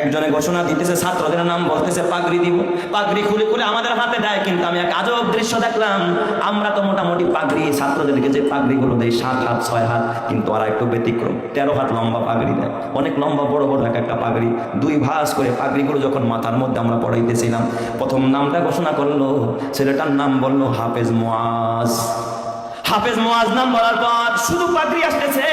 একজনে ঘোষণা দিতেছে, ছাত্রদের নাম বলতেছে, পাগড়ি দিব। পাগড়ি খুলে খুলে আমাদের হাতে দেয়, কিন্তু আমি এক আজব দৃশ্য দেখলাম। আমরা তো মোটামুটি পাগড়ি, ছাত্রদেরকে যে পাগড়িগুলো দেয়, সাত হাত, ছয় হাত, কিন্তু ওরা একটু ব্যতিক্রম। তেরো হাত লম্বা পাগড়ি দেয়। অনেক লম্বা, বড় বড় এক একটা পাগড়ি। দুই ভাঁজ করে পাগড়িগুলো যখন মাথার মধ্যে আমরা পড়াইতেছিলাম, প্রথম নামটা ঘোষণা করল, ছেলেটার নাম বলল হাফেজ মোয়াজ হাফেজ মোয়াজ নাম বলার পর শুধু পাগড়ি আসতেছে।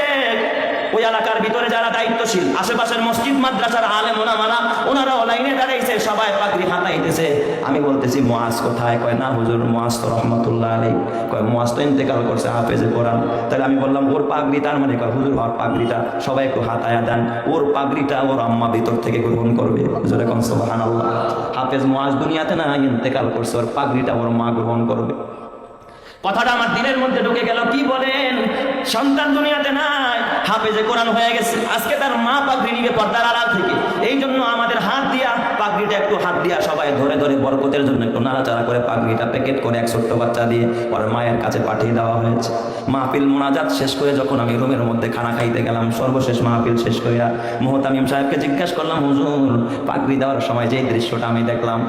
ওই এলাকার ভিতরে যারা দায়িত্বশীল, আশেপাশের মসজিদ, মাদ্রাসার আলেম ওনামারা ওনারা লাইনে দাঁড়াইছে, সবাই পাগড়ি হাতাইতেছে আমি বলতেছি, মোয়াজ কোথায়? কয়, না হুজুর, মোয়াজ তো রহমতুল্লাহ আলী কয়, মোয়াজ তো ইন্তেকাল করছে, হাফেজে কোরআন। তাহলে আমি বললাম, ওর পাগড়ি তার মানে কয়? হুজুর, ওর পাগড়িটা সবাই একটু হাতায়া দেন। ওর পাগড়িটা ওর আম্মা ভিতর থেকে গ্রহণ করবে। হুজুর, এখন সোহান আল্লাহ হাফেজ মোয়াজ দুনিয়াতে না ইন্তেকাল করছে, ওর পাগড়িটা ওর মা গ্রহণ করবে। কথাটা আমার দিনের মধ্যে ঢুকে গেল, কি বলেন? সন্তান দুনিয়াতে নাই। হাফেজে কোরআন হয়ে গেছে। আজকে তার মা পাগড়ি নিবে পর্দার আড়াল থেকে। এই জন্য আমাদের হাত দিয়া, পাগড়িটা একটু হাত দিয়া সবাই ধরে ধরে বরকতের জন্য একটু নাড়াচাড়া করে পাগড়িটা প্যাকেট করে এক ছোট্ট বাচ্চা দিয়ে ওর মায়ের কাছে পাঠিয়ে দেওয়া হয়েছে। মাহফিল মোনাজাত শেষ করে যখন আমি রুমের মধ্যে খানা খাইতে গেলাম, সর্বশেষ মাহফিল শেষ করিয়া মোহতামিম সাহেবকে জিজ্ঞাসা করলাম, হুজুর, পাগড়ি দেওয়ার সময় যে দৃশ্যটা আমি দেখলাম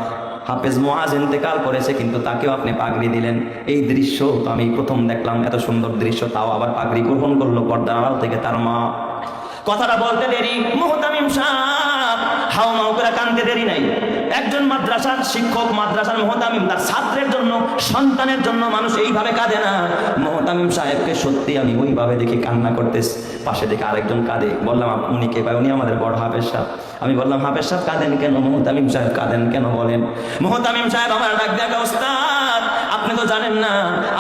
হাফেজ মোয়াজ ইন্তেকাল করেছে, কিন্তু তাকেও আপনি পাগড়ি দিলেন। এই দৃশ্য তো আমি প্রথম দেখলাম, এত সুন্দর দৃশ্য, তাও আবার পাগড়ি গ্রহণ করল পর্দার আড়াল থেকে তার মা। কথাটা বলতে দেরি, মোহতামিম সাহ হাও মাও করে কানতে দেরি নাই। একজন মাদ্রাসার শিক্ষক, মাদ্রাসার মোহতামিম, তার ছাত্রের জন্য, সন্তানের জন্য মানুষ এইভাবে কাঁদে না। মোহতামিম সাহেবকে সত্যি আমি ওইভাবে দেখি কান্না করতেছি। পাশে দেখে আরেকজন কাঁদে। বললাম উনি কে? ভাই, উনি আমাদের বড় হাফের সাহেব। আমি বললাম হাফের সাহেব কাঁদেন কেন? মোহতামিম সাহেব কাঁদেন কেন বলেন? মোহতামিম সাহেব আমার ডাক দেখা ওস্তাদ। আপনি তো জানেন না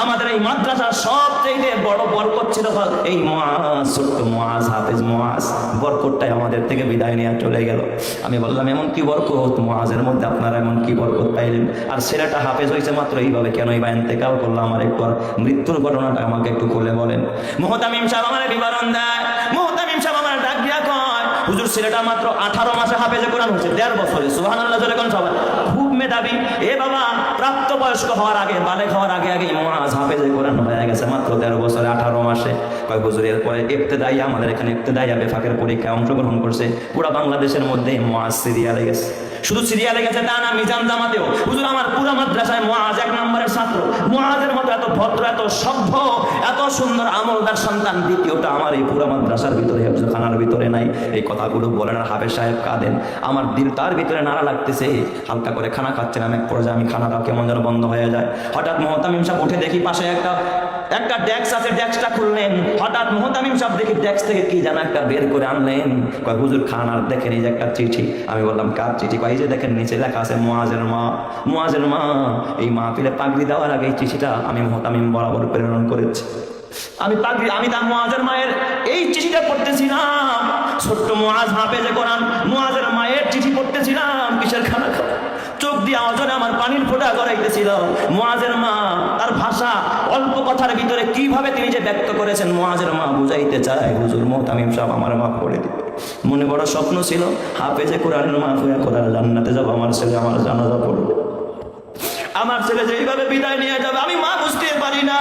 আমাদের এই সব সবচেয়ে বড় বরকত ছিল এই মহাজ ছোট্ট মহাজ হাফেজ মহাজ বরকতটাই আমাদের থেকে বিদায় নেওয়া চলে গেল। আমি বললাম, এমন কি বরকত? মহাজের মধ্যে আপনারা এমন কি বরকত পাইলেন? আর ছেলেটা হাফেজ হয়েছে মাত্র, এইভাবে কেন এই বায়ন থেকে করল আমার আর মৃত্যুর ঘটনাটা আমাকে একটু খুলে বলেন? মোহতামিম সাহেব আমার বিবরণ দেয় হুজুর, ছেলেটা মাত্র আঠারো মাসে হাফেজে কোরআন হচ্ছে দেড় বছরে সুহান আল্লাহ কোন সবাই। খুব মেধাবী। এ বাবা, প্রাপ্তবয়স্ক হওয়ার আগে, বালেক হওয়ার আগে আগে মহাজ হাফেজে কোরআন হয়ে গেছে মাত্র তেরো বছরে, আঠারো মাসে। কয় হুজুর, এরপরে ইফতেদাইয়া আমাদের এখানে ইফতেদাইয়া বেফাকের পরীক্ষায় অংশগ্রহণ করছে। পুরা বাংলাদেশের মধ্যে মহাজ সিরিয়ালে গেছে। শুধু সিরিয়ালে গেছে তা না, মিজান জামাতেও। হুজুর, আমার পুরা মাদ্রাসায় মহাজ ছাত্র মহাজের মতো এত ভদ্র, এত সভ্য, এত সুন্দর আমলদার সন্তান, দ্বিতীয়টা আমার এই পুরা মাদ্রাসার ভিতরে খানার ভিতরে নাই। এই কথাগুলো বলেন আর হাফেজ সাহেব কাঁদেন। আমার দিল তার ভিতরে নাড়া লাগতেছে। হালকা করে খানা খাচ্ছিলাম এক পর্যায়ে আমি খানাটা কেমন যেন বন্ধ হয়ে যায়। হঠাৎ মোহতামিম সাহেব উঠে দেখি পাশে একটা একটা ডেস্ক আছে ডেস্কটা খুললেন। হঠাৎ মোহতামিম সাহেব দেখি ডেস্ক থেকে কি যেন একটা বের করে আনলেন। কয়, হুজুর, খান আর দেখেন এই যে একটা চিঠি। আমি বললাম, কার চিঠি? কয় যে দেখেন, নিচে লেখা আছে মোয়াজের মা মোয়াজের মা, এই মাহফিলে পাগড়ি দেওয়ার আগে এই চিঠিটা আমি মোহতামিম বরাবর প্রেরণ করেছি। আমি পাগড়ি আমি তার মোয়াজের মায়ের এই চিঠিটা পড়তেছিলাম। ছোট্ট মোয়াজ হাফেজে কোরআন মোয়াজের মায়ের চিঠি পড়তেছিলাম, কিসের খানা চোখ দিয়ে অজনে আমার পানির ফোঁটা গড়াইতেছিল। মোয়াজের মা তার ভাষা অল্প কথার ভিতরে কীভাবে তিনি যে ব্যক্ত করেছেন মোয়াজের মা বুঝাইতে চায়। হুজুর মোহতামিম সাহেব আমার মা করে দিবে। মনে বড় স্বপ্ন ছিল, হাফেজে কোরআনের মা হইয়া কোরআন জান্নাতে যাব, আমার ছেলে আমার জানাজা পড়বে। আমার ছেলে যে এইভাবে বিদায় নিয়ে যাবে, আমি মা বুঝতে পারি না।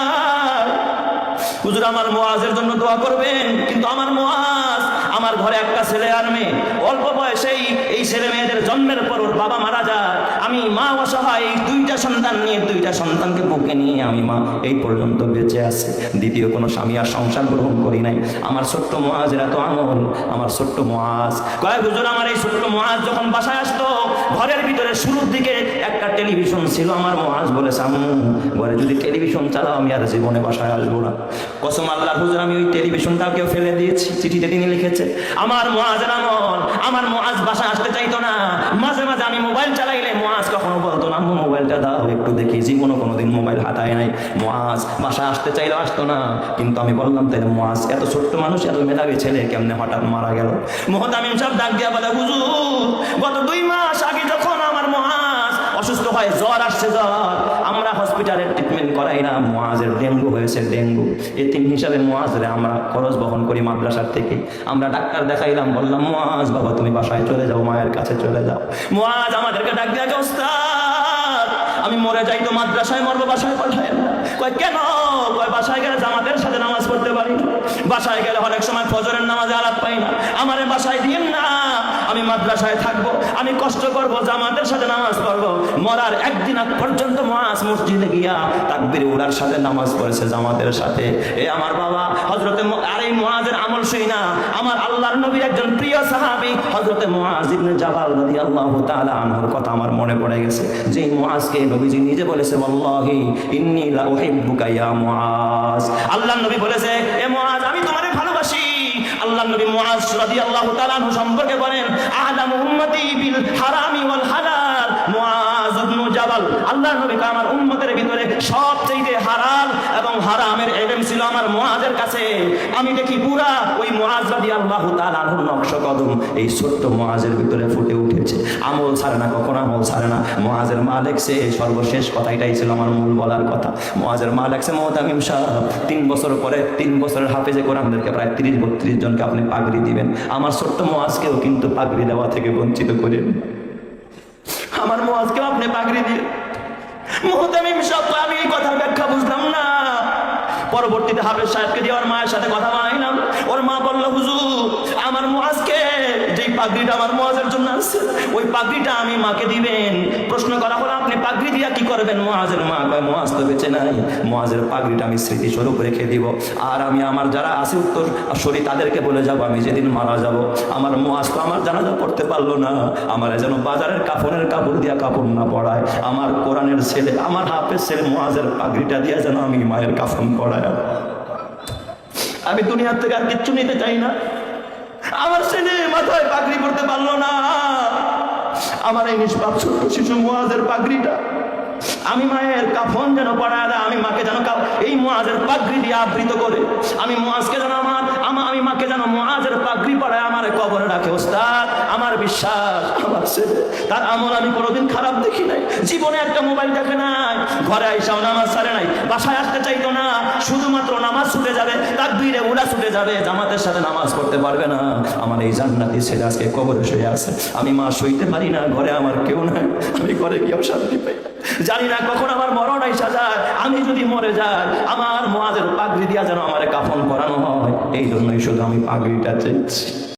হুজুর, আমার মোয়াজের জন্য দোয়া করবেন, কিন্তু আমার মোয়াজ আমার ঘরে একটা ছেলে আর মেয়ে। অল্প বয়সেই এই ছেলে মেয়েদের জন্মের পর ওর বাবা মারা যায়। আমি মা অসহায় এই দুইটা সন্তান নিয়ে দুইটা সন্তানকে বুকে নিয়ে আমি মা এই পর্যন্ত বেঁচে আছে। দ্বিতীয় কোনো স্বামী আর সংসার গ্রহণ করি নাই। আমার ছোট্ট মোয়াজের এত আমল, আমার ছোট্ট মোয়াজ কয়েক হুজুর, আমার এই ছোট্ট মোয়াজ যখন বাসায় আসতো, ঘরের ভিতরে শুরুর দিকে একটা টেলিভিশন ছিল, আমার মোয়াজ বলে সামু ঘরে যদি টেলিভিশন চালাও, আমি আর জীবনে বাসায় আসব না। কসম আল্লাহ হুজুর, আমি ওই টেলিভিশনটাকেও ফেলে দিয়েছি, চিঠিতে তিনি লিখেছে, আমার মোয়াজের আমল, আমার মহাজ বাসায় আসতে চাইতো না। মাঝে মাঝে আমি মোবাইল চালাইলে মোয়াজ কখনো বলতো না, মোবাইলটা দাও, একটু দেখি জীবনও কোনোদিন মোবাইল হাতায় নাই। মাস বাসা আসতে চাইলে আসতো না, কিন্তু আমি বললাম তাই মাস এত ছোট্ট মানুষ, এত মেধাবী ছেলে কেমনে হঠাৎ মারা গেল? মোহতামিম সব ডাক দিয়া বলে, হুজুর, গত দুই মাস আগে মহাজ অসুস্থ হয় জ্বর আসছে, জ্বর। আমরা হসপিটালে ট্রিটমেন্ট করাই না। মোয়াজের ডেঙ্গু হয়েছে, ডেঙ্গু। এই তিন হিসাবে মোয়াজরে আমরা খরচ বহন করি মাদ্রাসার থেকে। আমরা ডাক্তার দেখাইলাম, বললাম মোয়াজ বাবা, তুমি বাসায় চলে যাও, মায়ের কাছে চলে যাও। মোয়াজ আমাদেরকে ডাক দিয়া ওস্তাদ, আমি মরে যাই তো মাদ্রাসায় মরবো, বাসায় পাঠায়। কয়, কেন? কয়, বাসায় গেলে জামাতের সাথে নামাজ পড়তে পারি। বাসায় গেলে অনেক সময় ফজরের নামাজে আলাপ পাই না। আমারে বাসায় দিন না। আমি মাদ্রাসায় থাকব, আমি কষ্ট করব, জামাতের সাথে নামাজ পড়ব। মরার একদিন আগ পর্যন্ত মহাজ মসজিদে গিয়া তাকবির উড়ার সাথে নামাজ পড়েছে জামাতের সাথে। এ আমার বাবা হজরতে আর এই মহাজের আমল শুই না। আমার আল্লাহর নবীর একজন প্রিয় সাহাবী হজরতে মহাজ ইবনে জাবাল রাদিয়াল্লাহু তাআলা আনহুর কথা আমার মনে পড়ে গেছে। যে মহাজকে নবীজি নিজে বলেছে, ওয়াল্লাহি ইন্নী লা উহিব্বুকা ইয়া মুআজ নবী বলেছে, এ মুআজ সম্পর্কে বলেন আলামু উম্মতি বিল আমার উম্মতের ভিতরে সবচেয়ে হারাল এবং হারামের ছিল আমার মুআজের কাছে। আমি দেখি পুরা ওই রাদিয়াল্লাহু তাআলা আনহুর নকশ কদম এই ছোট্ট মুআজের ভিতরে ফুটে উঠেছে। আমল ছাড়ে না, কখনো আমল ছাড়ে না? মুআজের মালিক সে সর্বশেষ কথা এটাই ছিল আমার মূল বলার কথা। মুআজের মালিক সে মোহতামিম সাহেব তিন বছর পরে, তিন বছরের হাফেজে কোরআনদেরকে প্রায় তিরিশ, বত্রিশ জনকে আপনি পাগড়ি দিবেন। আমার ছোট্ট মুআজকেও কিন্তু পাগড়ি দেওয়া থেকে বঞ্চিত করেন। আমার মুআজকেও আপনি পাগড়ি দিয়ে মোহতামিম সাহেব আমি এই কথার ব্যাখ্যা বুঝলাম না। পরবর্তীতে হাফেজ সাহেবকে দিয়ে ওর মায়ের সাথে কথা বানাইলাম। ওর মা বলল, হুজুর, আমার মুআজকে যেই পাগড়িটা আমার মুআজের জন্য আসছে ওই পাগড়িটা আমি মাকে দিবেন। প্রশ্ন করা হলো আপনি পাগড়ি দিয়া কি করবেন মুআজের মা কয় মহাজ তো বেঁচে নাই। মুআজের পাগড়িটা আমি স্মৃতিস্বরূপ রেখে দিব। আর আমি আমার যারা আছে উত্তর সরি তাদেরকে বলে যাব, আমি যেদিন মারা যাব। আমার মহাজ তো আমার জানাজা পড়তে পারল না। আমার যেন বাজারের কাপড়ের কাপড় দিয়া কাপড় না পড়ায়। আমার কোরআনের ছেলে, আমার হাফের ছেলে মুআজের পাগড়িটা দিয়া যেন আমি মায়ের কাফন পড়ায়। আমি দুনিয়ার থেকে আর কিচ্ছু নিতে চাই না। আমার ছেলে মাথায় পাগড়ি পড়তে পারল না। আমার এই নিষ্পাপ ছোট্ট শিশু মুয়াজের পাগড়িটা আমি মায়ের কাফন যেন পড়ায় দেয়, আমি মাকে যেন এই মুয়াজের পাগড়ি দিয়ে আবৃত করে। আমি মুয়াজকে যেন আমার আমি মাকে যেন মুয়াজের পাগড়ি পড়ায় আমার কবরে রাখে, ওস্তাদ, আমার বিশ্বাস আমার ছেলে তার আমল আমি কোনোদিন খারাপ দেখি নাই। জীবনে একটা মোবাইল দেখে নাই। ঘরে আইসাও নামাজ সারে নাই। বাসায় আসতে চাইতো না। শুধুমাত্র নামাজ ছুটে যাবে তার দুইরে উড়া ছুটে যাবে, জামাতের সাথে নামাজ পড়তে পারবে না। আমার এই জান্নাতি ছেলে আজকে কবরে শুয়ে আছে। আমি মা সইতে পারি না, ঘরে আমার কেউ নাই। আমি ঘরে গিয়েও শান্তি পাই না। জানি না কখন আমার মরণ আইসা যায়, আমি যদি মরে যাই, আমার মহাজের পাগড়ি দিয়া যেন আমার কাফন করানো হয়। এই জন্যই শুধু আমি পাগড়িটা চেয়েছি।